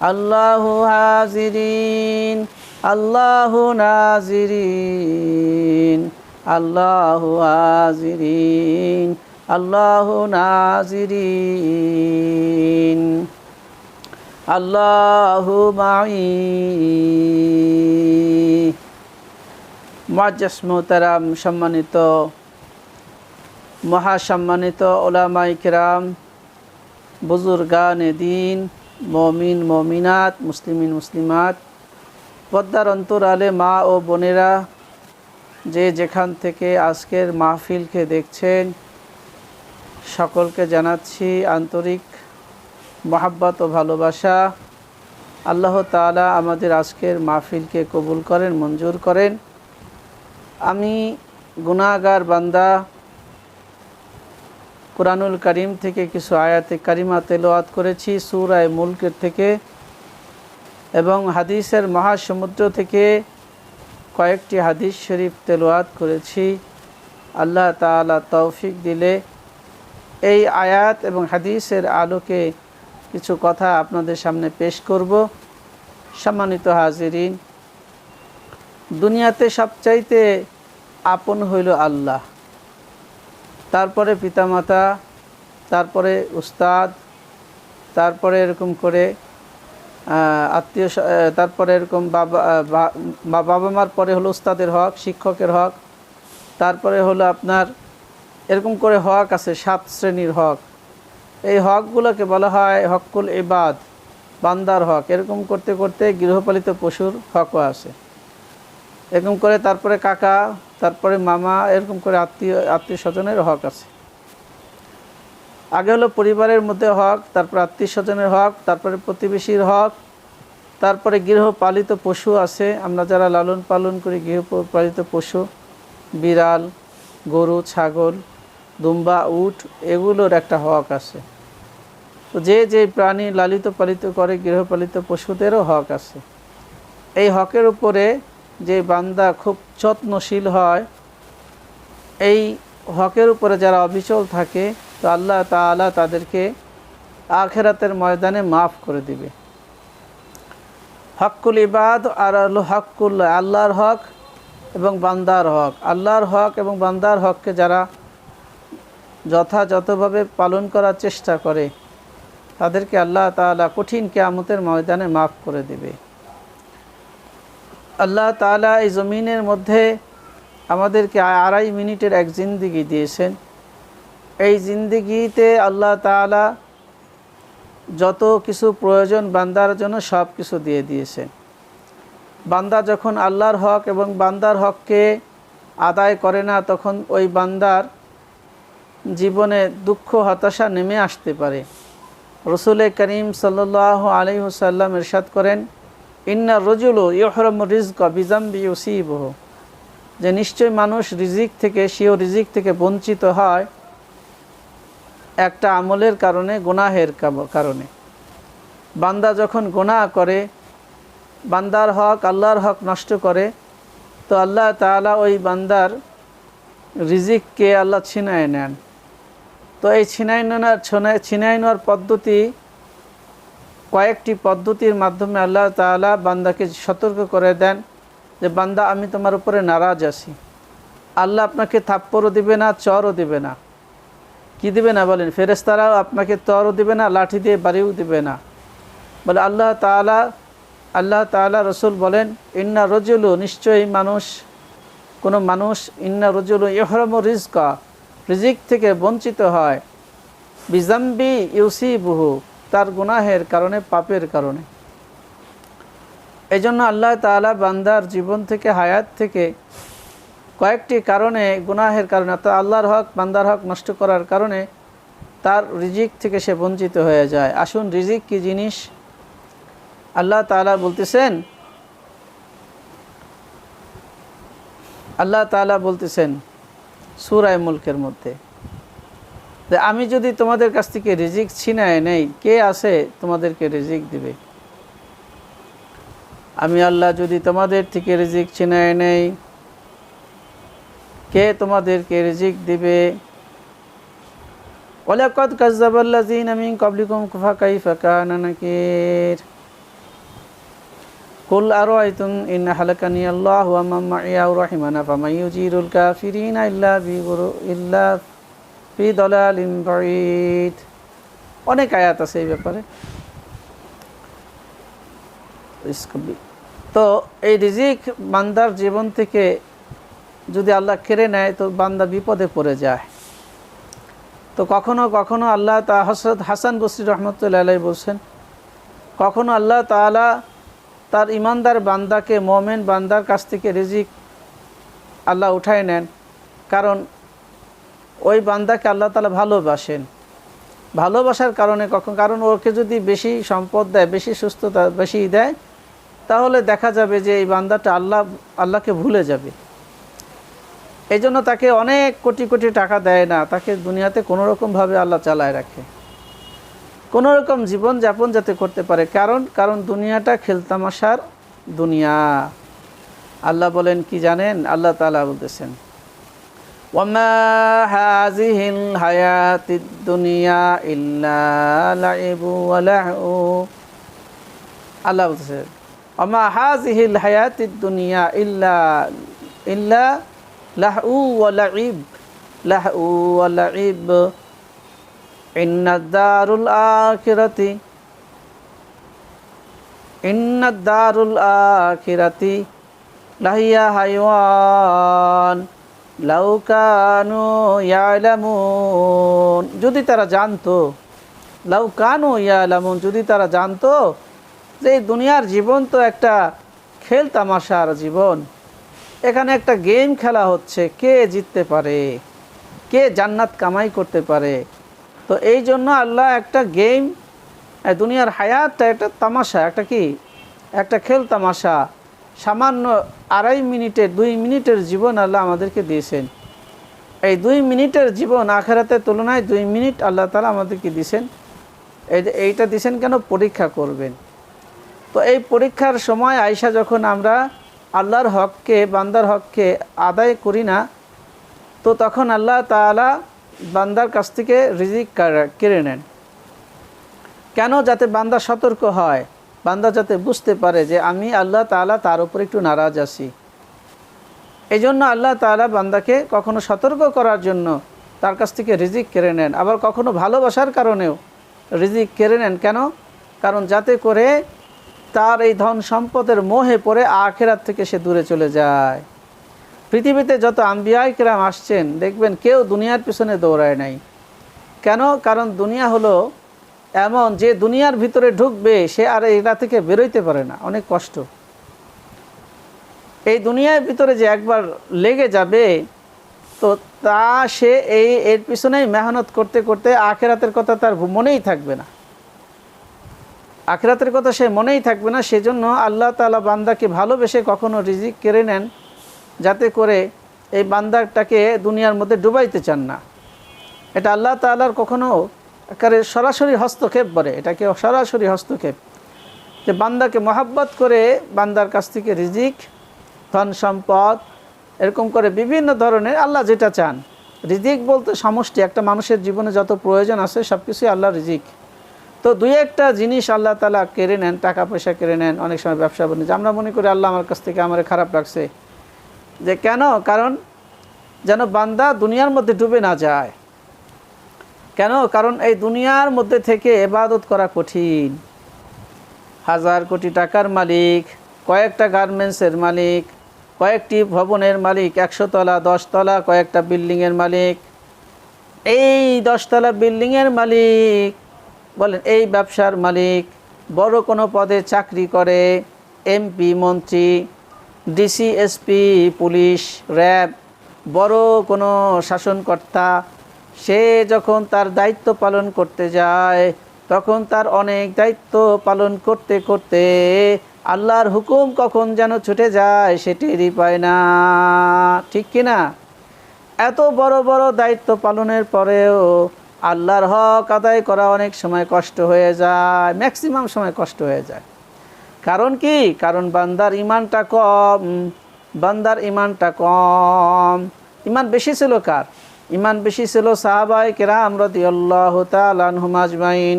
আল্লাহ হাজিরিন, আল্লাহ নাজিরিন, আল্লাহ হাজিরিন, আল্লাহ নাজিরিন, আল্লাহু মাই মাজাস মোহতারাম, সম্মানিত মহাসম্মানিত ওলামাই কেরাম, বুজুর্গানে দিন মমিন, মমিনাত, মুসলিমিন, মুসলিমাত। পদ্মার অন্তরালে মা ও বোনেরা যে যেখান থেকে আজকের মাহফিলকে দেখছেন, সকলকে জানাচ্ছি আন্তরিক মহাব্বত ও ভালোবাসা। আল্লাহ তাআলা আমাদের আজকের মাহফিলকে কবুল করেন, মঞ্জুর করেন। আমি গুনাগার বান্দা কোরআনুল করিম থেকে কিছু আয়াতে কারিমা তেলোয়াত করেছি, সুরায় মুলকের থেকে এবং হাদিসের মহাসমুদ্র থেকে কয়েকটি হাদিস শরীফ তেলোয়াত করেছি। আল্লাহ তাআলা তৌফিক দিলে এই আয়াত এবং হাদিসের আলোকে কিছু কথা আপনাদের সামনে পেশ করব। সম্মানিত হাজিরিন, দুনিয়াতে সবচাইতে আপন হইল আল্লাহ। তারপরে পিতামাতা, তারপরে উস্তাদ, তারপরে এরকম করে আত্মীয় তারপরে এরকম বাবা বাবা মার পরে হলো উস্তাদের হক, শিক্ষকের হক, তারপরে হলো আপনার এরকম করে হক আছে, সাত শ্রেণির হক। এই হকগুলোকে বলা হয় হকুল ইবাদ, বান্দার হক। এরকম করতে করতে গৃহপালিত পশুর হকও আছে। এরকম করে তারপরে কাকা তারপরে মামা এরকম করে আত্মীয় আত্মীয় স্বজনের হক আছে। আগে হলো পরিবারের মধ্যে হক, তারপর আত্মীয় স্বজনের হক, তারপরে প্রতিবেশীর হক, তারপরে গৃহপালিত পশু আছে। আমরা যারা লালন পালন করি, গৃহপালিত পশু, বিড়াল, গরু, ছাগল, দুম্বা, উট, এগুলোর একটা হক আছে। তো যে যে প্রাণী লালিত পালিত করে, গৃহপালিত পশুদেরও হক আছে। এই হকের উপরে যে বান্দা খুব যত্নশীল হয়, এই হকের উপরে যারা অবিচল থাকে, তো আল্লাহ তালা তাদেরকে আখেরাতের ময়দানে মাফ করে দিবে। হকুল ইবাদ আর হকুল আল্লাহর হক এবং বান্দার হক। আল্লাহর হক এবং বান্দার হককে যারা যথাযথভাবে পালন করার চেষ্টা করে, তাদেরকে আল্লাহ তালা কঠিন কেয়ামতের ময়দানে মাফ করে দিবে। আল্লাহ তালা এই জমিনের মধ্যে আমাদেরকে আড়াই মিনিটের এক জিন্দিগি দিয়েছেন। এই জিন্দিগিতে আল্লাহ তালা যত কিছু প্রয়োজন বান্দার জন্য সব কিছু দিয়ে দিয়েছেন। বান্দা যখন আল্লাহর হক এবং বান্দার হককে আদায় করে না, তখন ওই বান্দার জীবনে দুঃখ, হতাশা নেমে আসতে পারে। রসুল করিম সাল্লাহ আলী হুসাল্লাম ইরশাদ করেন ইন্না রজুল ইহরম রিজক বিজাম্বি ইউসিবহ। যে নিশ্চয় মানুষ রিজিক থেকে, সেও রিজিক থেকে বঞ্চিত হয় একটা আমলের কারণে, গোনাহের কারণে। বান্দা যখন গোনা করে, বান্দার হক আল্লাহর হক নষ্ট করে, তো আল্লাহ তালা ওই বান্দার রিজিককে আল্লাহ ছিনায় নেন। তো এই ছিনাই নেওয়ার ছিনাই নেওয়ার পদ্ধতি কয়েকটি পদ্ধতির মাধ্যমে আল্লাহ তালা বান্দাকে সতর্ক করে দেন যে, বান্দা, আমি তোমার উপরে নারাজ আছি। আল্লাহ আপনাকে থাপ্পরও দিবে না, চরও দিবে না। কি দিবে না বলেন? ফেরেস্তারাও আপনাকে তরও দিবে না, লাঠি দিয়ে বাড়িও দিবে না। বলে আল্লাহ তালা আল্লাহ তালা রসুল বলেন, ইন্না রজুলু, নিশ্চয়ই মানুষ, কোনো মানুষ, ইন্না রজুলু ইহরম রিজকা, রিজিক থেকে বঞ্চিত হয়। বিজাম্বি ইউসি বহু তার গুনাহের কারণে, পাপের কারণে। এই জন্য আল্লাহ তালা বান্দার জীবন থেকে, হায়াত থেকে কয়েকটি কারণে গুনাহের কারণে, অর্থাৎ আল্লাহর হক, বান্দার হক নষ্ট করার কারণে তার রিজিক থেকে সে বঞ্চিত হয়ে যায়। আসুন, রিজিক কি জিনিস? আল্লাহ তালা বলতেছেন, আল্লাহ তালা বলতেছেন সুরায় মুলকের মধ্যে আমি যদি তোমাদের কাছ থেকে রিজিক ছিনায় নেই, কে আছে তোমাদেরকে রিজিক দিবে? আমি আল্লাহ যদি তোমাদের থেকে রিজিক ছিনায় নেই, কে তোমাদেরকে রিজিক দিবে? ওলাকত কাজাবাল্লাজিন আমিন কবলিকুম কুফা কাইফা কানা নাকির। কুল আরও আইতুম ইন হালাকানি আল্লাহ রাহিমানা, ফামান ইউজিরুল কাফিরিনা ইল্লা বিগুরু ইল্লা অনেক আয়াত আছে এই ব্যাপারে। তো এই রিজিক বান্দার জীবন থেকে যদি আল্লাহ কেড়ে নেয়, তো বান্দা বিপদে পড়ে যায়। তো কখনো কখনো আল্লাহ তা হসরত হাসান বসরি রহমতুল্লাহ বলছেন, কখনো আল্লাহ তাআলা তার ইমানদার বান্দাকে, মোমেন বান্দার কাছ থেকে রিজিক আল্লাহ উঠায় নেন। কারণ ওই বান্দাকে আল্লাহ তাআলা ভালোবাসেন। ভালোবাসার কারণে কখন? কারণ ওকে যদি বেশি সম্পদ দেয়, বেশি সুস্থতা, বেশি দেয়, তাহলে দেখা যাবে যে এই বান্দাটা আল্লাহ, আল্লাহকে ভুলে যাবে। এই জন্য তাকে অনেক কোটি কোটি টাকা দেয় না, তাকে দুনিয়াতে কোনো রকমভাবে আল্লাহ চালায় রাখে। কোনো রকম জীবন যাপন যাতে করতে পারে। কারণ কারণ দুনিয়াটা খেলতামাশার দুনিয়া। আল্লাহ বলেন, কি জানেন? আল্লাহ তাআলা বলতেছেন ওয়ামা হাযিহিল হায়াতিদ দুনিয়া ইল্লা লাইবু ওয়া লাহু আল্লাহ বলতেছেন ওয়ামা হাযিহিল হায়াতিদ দুনিয়া ইল্লা ইল্লা লাহু ওয়া লাইব লাহু ওয়া লাইব ইন্নাদ দারুল আখিরাতি ইন্নাদ দারুল আখিরাতি লাহিয়া হাইওয়ান লাউকানু ইয়ালামুন। যদি তারা জানতো লাউকানু ইয়ালামুন, যদি তারা জানতো যে এই দুনিয়ার জীবন তো একটা খেল তামাশার জীবন, এখানে একটা গেম খেলা হচ্ছে, কে জিততে পারে, কে জান্নাত কামাই করতে পারে। তো এই জন্য আল্লাহ একটা গেম দুনিয়ার হায়াতটা একটা তামাশা, একটা কি? একটা খেল তামাশা। সামান্য আড়াই মিনিটের দুই মিনিটের জীবন আল্লাহ আমাদেরকে দিয়েছেন। এই দুই মিনিটের জীবন আখেরাতের তুলনায় দুই মিনিট আল্লাহ তালা আমাদেরকে দিয়েছেন। এই এইটা দিয়েছেন কেন? পরীক্ষা করবেন। তো এই পরীক্ষার সময় আয়সা যখন আমরা আল্লাহর হককে, বান্দার হককে আদায় করি না, তো তখন আল্লাহ তাআলা বান্দার কাছ থেকে রিজিক কেড়ে নেন। কেন? যাতে বান্দা সতর্ক হয়। বান্দা যাতে বুঝতে পারে যে আমি আল্লাহ তাআলা তার উপর একটু নারাজ আছি। এই জন্য আল্লাহ তাআলা বান্দাকে কখনো সতর্ক করার জন্য তার কাছ থেকে রিজিক কেড়ে নেন, আবার কখনো ভালোবাসার কারণেও রিজিক কেড়ে নেন। কেন? কারণ যাতে করে তার এই ধন সম্পদের মোহে পড়ে আখেরাত থেকে সে দূরে চলে যায়। পৃথিবীতে যত আম্বিয়ায় কেরাম আসছেন, দেখবেন কেউ দুনিয়ার পিছনে দৌড়ায় নাই। কেন? কারণ দুনিয়া হলো এমন যে দুনিয়ার ভিতরে ঢুকবে, সে আর এটা থেকে বেরোইতে পারে না। অনেক কষ্ট। এই দুনিয়ার ভিতরে যে একবার লেগে যাবে, তো তা সে এই, এর পিছনেই মেহনত করতে করতে আখেরাতের কথা তার মনেই থাকবে না। আখেরাতের কথা সে মনেই থাকবে না, সেজন্য আল্লাহ তাআলা বান্দাকে ভালোবেসে কখনো রিজিক কেড়ে নেন, যাতে করে এই বান্দাটাকে দুনিয়ার মধ্যে ডুবাইতে চান না। এটা আল্লাহ তাআলার কখনো একেবারে সরাসরি হস্তক্ষেপ বলে, এটাকে সরাসরি হস্তক্ষেপ। যে বান্দাকে মহাব্বত করে বান্দার কাছ থেকে রিজিক, ধন সম্পদ, এরকম করে বিভিন্ন ধরনের আল্লাহ যেটা চান। রিজিক বলতে সমষ্টি, একটা মানুষের জীবনে যত প্রয়োজন আছে সব কিছুই আল্লাহ রিজিক। তো দুই একটা জিনিস আল্লাহ তালা কেড়ে নেন, টাকা পয়সা কেড়ে নেন, অনেক সময় ব্যবসা বাণিজ্য। আমরা মনে করি আল্লাহ আমার কাছ থেকে আমার খারাপ লাগছে যে কেন? কারণ যেন বান্দা দুনিয়ার মধ্যে ডুবে না যায়। কেন? কারণ এই দুনিয়ার মধ্যে থেকে এবাদত করা কঠিন। হাজার কোটি টাকার মালিক, কয়েকটা গার্মেন্টসের মালিক, কয়েকটি ভবনের মালিক একশো তলা দশতলা, কয়েকটা বিল্ডিংয়ের মালিক। এই দশতলা বিল্ডিংয়ের মালিক, বলেন, এই ব্যবসার মালিক, বড় কোনো পদে চাকরি করে, এমপি, মন্ত্রী, ডিসি, এসপি, পুলিশ, র্যাব, বড় কোনো শাসনকর্তা সে যখন তার দায়িত্ব পালন করতে যায়, তখন তার অনেক দায়িত্ব পালন করতে করতে আল্লাহর হুকুম কখন যেন ছুটে যায় সেটিরই পায় না। ঠিক কি না? এত বড় বড় দায়িত্ব পালনের পরেও আল্লাহর হক আদায় করা অনেক সময় কষ্ট হয়ে যায় ম্যাক্সিমাম সময় কষ্ট হয়ে যায়। কারণ কি? কারণ বান্দার ইমানটা কম, বান্দার ইমানটা কম। ইমান বেশি ছিল কার? ইমান বেশি ছিল সাহাবাই কেরাম রদিয়াল্লাহ তালানহুম আজমাইন।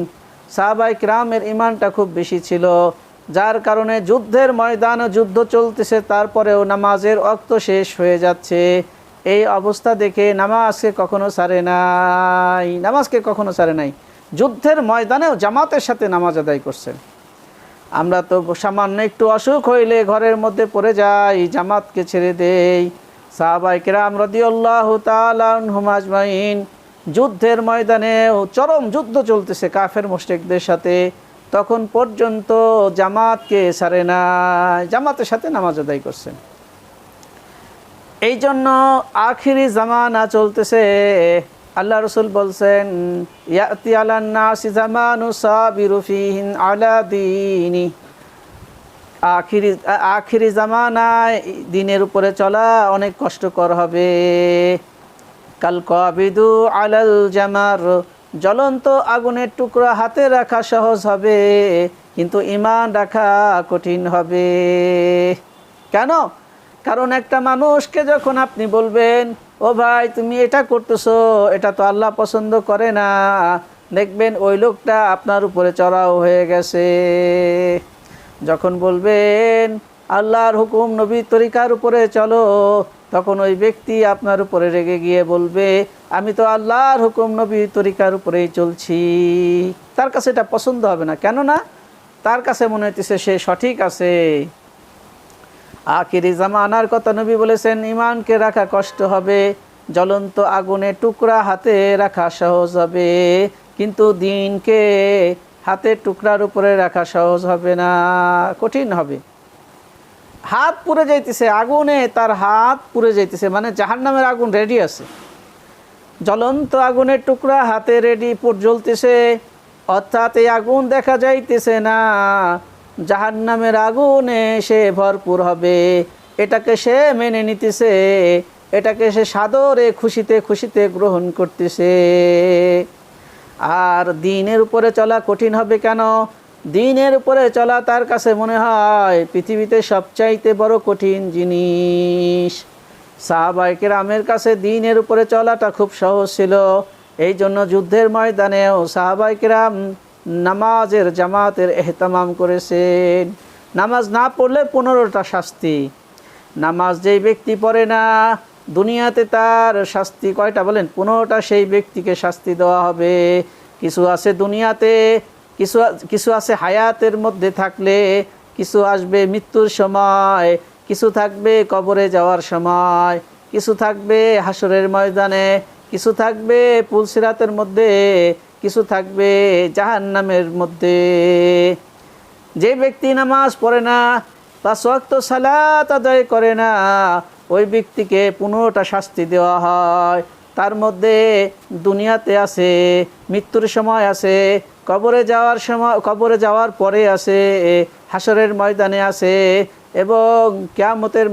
সাহাবাই কেরামের ইমানটা খুব বেশি ছিল, যার কারণে যুদ্ধের ময়দানে যুদ্ধ চলতেছে, তারপরেও নামাজের অক্ত শেষ হয়ে যাচ্ছে। এই অবস্থা দেখে নামাজকে কখনো সারে নাই, নামাজকে কখনো সারে নাই। যুদ্ধের ময়দানেও জামাতের সাথে নামাজ আদায় করছেন। আমরা তো সামান্য একটু অসুখ হইলে ঘরের মধ্যে পড়ে যাই, জামাতকে ছেড়ে দেই। যুদ্ধের ময়দানে চরম যুদ্ধ চলতেছে কাফের মুশরিকদের সাথে, তখন পর্যন্ত জামাতকে সারে না জামাতের সাথে নামাজ আদায় করছেন। এই জন্য আখিরি জামানা চলতেছে। আল্লাহ রসুল বলছেন, ইয়াতি আলান্নাসি জামানু সাবিরু ফিহিন আলা দিনি আখিরি আখিরি জামানায় দিনের উপরে চলা অনেক কষ্টকর হবে। কাল কবিদু আলাল জামার, জ্বলন্ত আগুনের টুকরা হাতে রাখা সহজ হবে, কিন্তু ইমান রাখা কঠিন হবে। কেন? কারণ একটা মানুষকে যখন আপনি বলবেন, ও ভাই, তুমি এটা করতেছো, এটা তো আল্লাহ পছন্দ করে না। দেখবেন ওই লোকটা আপনার উপরে চড়াও হয়ে গেছে। যখন বলবেন, আল্লাহর হুকুম নবী তরিকার উপরে চলো, তখন ওই ব্যক্তি আপনার উপরে রেগে গিয়ে বলবে, আমি তো আল্লাহর হুকুম নবী তরিকার উপরেই চলছি। তার কাছে এটা পছন্দ হবে না। কেননা তার কাছে মনে হইতেছে সে সঠিক আছে। আখিরি জামানার কথা নবী বলেছেন, ইমানকে রাখা কষ্ট হবে, জ্বলন্ত আগুনে টুকরা হাতে রাখা সহজ হবে। কিন্তু দিনকে হাতের টুকরার উপরে রাখা সহজ হবে না, কঠিন হবে। হাত পুড়ে যাইতেছে, আগুনে তার হাত পুড়ে যাইতেছে মানে জাহান নামের আগুন রেডি আছে। জ্বলন্ত আগুনের টুকরা হাতে রেডি পুট জ্বলতেছে, অর্থাৎ এই আগুন দেখা যাইতেছে না। জাহান নামের আগুনে সে ভরপুর হবে, এটাকে সে মেনে নিতেছে, এটাকে সে সাদরে খুশিতে খুশিতে গ্রহণ করতেছে। আর দিনের উপরে চলা কঠিন হবে কেন? দিনের উপরে চলা তার কাছে মনে হয় পৃথিবীতে সবচাইতে বড় কঠিন জিনিস। সাহাবাইকের আমের কাছে দিনের উপরে চলাটা খুব সহজ ছিল। এই জন্য যুদ্ধের ময়দানেও সাহাবাইকেরাম নামাজের জামাতের এহতামাম করেছেন। নামাজ না পড়লে পনেরোটা শাস্তি। নামাজ যেই ব্যক্তি পড়ে না দুনিয়াতে তার শাস্তি কয়টা বলেন? পনেরোটা সেই ব্যক্তিকে শাস্তি দেওয়া হবে। কিছু আছে দুনিয়াতে, কিছু কিছু আছে হায়াতের মধ্যে থাকলে কিছু আসবে মৃত্যুর সময়, কিছু থাকবে কবরে যাওয়ার সময়, কিছু থাকবে হাসরের ময়দানে, কিছু থাকবে পুলসিরাতের মধ্যে, কিছু থাকবে জাহান্নামের মধ্যে। যে ব্যক্তি নামাজ পড়ে না বা শক্ত সালাত আদায় করে না ওই ব্যক্তিকে পনেরোটা শাস্তি দেওয়া হয়। তার মধ্যে দুনিয়াতে আছে, মৃত্যুর সময় আছে, কবরে যাওয়ার সময়, কবরে যাওয়ার পরে আছে হাসরের ময়দানে আছে এবং কেয়ামতের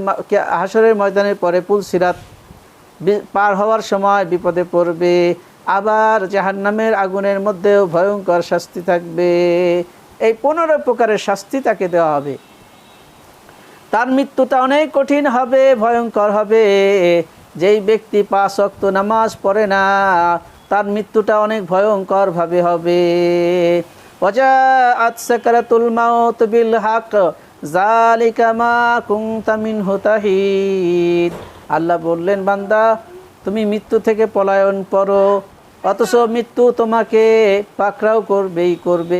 হাসরের ময়দানের পরে পুলসিরাত পার হওয়ার সময় বিপদে পড়বে। আবার জাহান্নামের আগুনের মধ্যেও ভয়ঙ্কর শাস্তি থাকবে। এই পনেরো প্রকারের শাস্তি তাকে দেওয়া হবে। তার মৃত্যুটা অনেক কঠিন হবে, ভয়ঙ্কর হবে। যেই ব্যক্তি পাঁচ অক্ত নামাজ পড়ে না, তার মৃত্যুটা অনেক ভয়ঙ্করভাবে হবে। ওজা মাউত বিল হাক জালিকা মা কুনতা মিনহু তাহিদ। আল্লাহ বললেন, বান্দা, তুমি মৃত্যু থেকে পলায়ন করো, অথচ মৃত্যু তোমাকে পাকড়াও করবেই করবে।